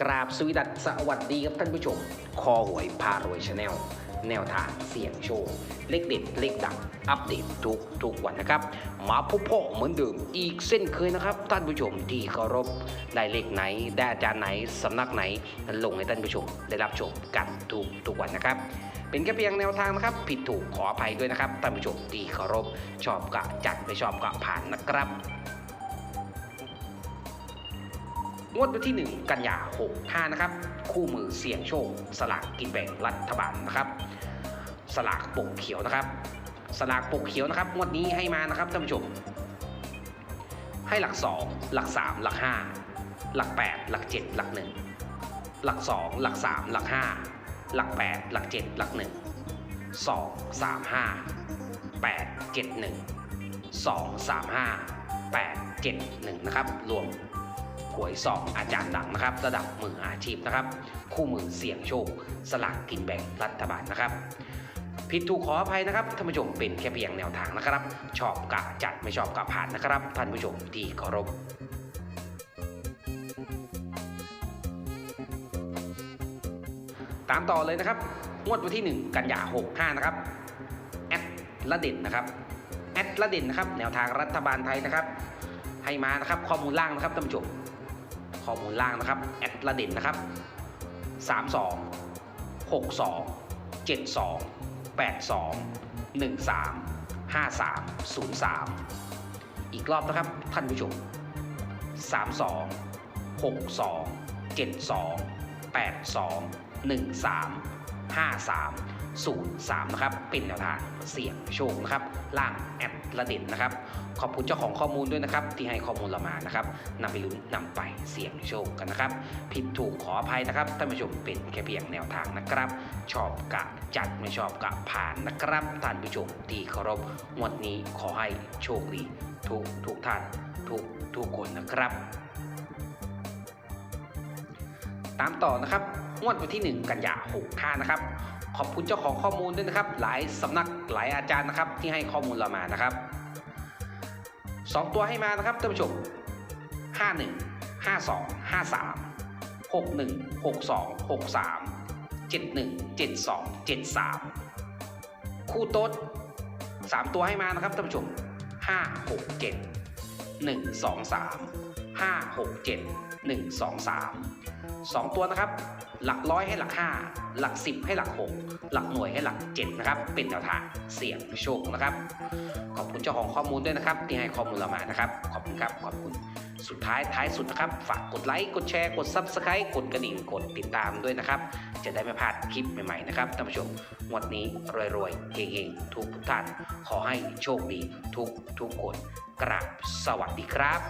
กราบสวีดัสสวัสดีครับท่านผู้ชม คอหวยพารวยชาแนลแนวทางเสี่ยงโชค เลขเด็ด เลขดัง อัปเดตทุกทุกวันนะครับ มาพบพ่อเหมือนเดิมอีกเส้นเคยนะครับ ท่านผู้ชมที่เคารพได้เลขไหน ได้อาจารย์ไหน สำนักไหน ลงให้ท่านผู้ชม ได้รับชมกันทุกทุกวันนะครับ เป็นแค่เพียงแนวทางนะครับ ผิดถูกขออภัยด้วยนะครับท่านผู้ชมที่เคารพชอบกะจัดไม่ชอบกะผ่านนะครับ งวดวันที่ 1 กันยา65นะครับ คู่มือเสี่ยงโชค สลากกินแบ่งรัฐบาลนะครับ สลากปกเขียวนะครับ สลากปกเขียวนะครับ งวดนี้ให้มานะครับท่านผู้ชม ให้หลัก 2 หลัก 3 หลัก 5 หลัก 8 หลัก 7 หลัก 1 หลัก 2 หลัก 3 หลัก 5 หลัก 8 หลัก 7 หลัก 1 2 3 5 8 7 1 2 3 5 8 7 1 นะครับ รวม วยสองอาจารย์ดังนะครับ ระดับมืออาชีพนะครับ คู่มือเสี่ยงโชค สลากกินแบ่งรัฐบาลนะครับผิดถูกขออภัยนะครับท่านผู้ชมเป็นแค่เพียงแนวทางนะครับ ชอบกะจัดไม่ชอบกะผ่านนะครับ ท่านผู้ชมที่เคารพตามต่อเลยนะครับ งวดวันที่ 1 กันยา65 นะครับ แอดละเด่นนะครับ แอดละเด่นนะครับ แนวทางรัฐบาลไทยนะครับ ให้มานะครับข้อมูลล่างนะครับท่านผู้ชม ข้อมูลล่างนะครับแอดละเด่นนะครับ 32 62 72 82 13 53 03 อีกรอบนะครับท่านผู้ชม 32 62 72 82 13 53 03นะครับเป็นแนวทางเสี่ยงโชคนะครับล่างแอดละเด่นนะครับ ขอบคุณเจ้าของข้อมูลด้วยนะครับ ที่ให้ข้อมูลเรามานะครับนำไปลุ้นนำไปเสี่ยงโชคกันนะครับ ผิดถูกขออภัยนะครับท่านผู้ชมเป็นแค่เพียงแนวทางนะครับ ชอบกะจัดไม่ชอบกะผ่านนะครับท่านผู้ชมที่เคารพงวดนี้ขอให้โชคดีทุกทุกท่านทุกทุกคนนะครับ ตามต่อนะครับงวดวันที่ 1 กันยา65นะครับ ขอบคุณเจ้าของข้อมูลด้วยนะครับ หลายสำนักหลายอาจารย์นะครับ ที่ให้ข้อมูลเรามานะครับ 2 ตัวให้มานะครับท่านผู้ชม 51 52 53 61 62 63 71 72 73 คู่โต๊ด3 ตัวให้มานะครับท่านผู้ชม 5 6 7 1 2 3 5 6 7 1 2 3 2 ตัวนะครับ หลักร้อยให้หลัก 5 หลัก 10 ให้หลัก 6 หลักหน่วยให้หลัก 7 นะครับ เป็นแนวทางเสี่ยงโชคนะครับ ขอบคุณเจ้าของข้อมูลด้วยนะครับ ที่ให้ข้อมูลเรามานะครับ ขอบคุณครับ ขอบคุณ สุดท้ายท้ายสุดนะครับ ฝากกดไลค์ กดแชร์ กด Subscribe กดกระดิ่ง กดติดตามด้วยนะครับ จะได้ไม่พลาดคลิปใหม่ๆนะครับท่านผู้ชมงวดนี้รวยๆเฮงๆทุกทุกท่าน ขอให้โชคดีทุกทุกคน กราบสวัสดีครับ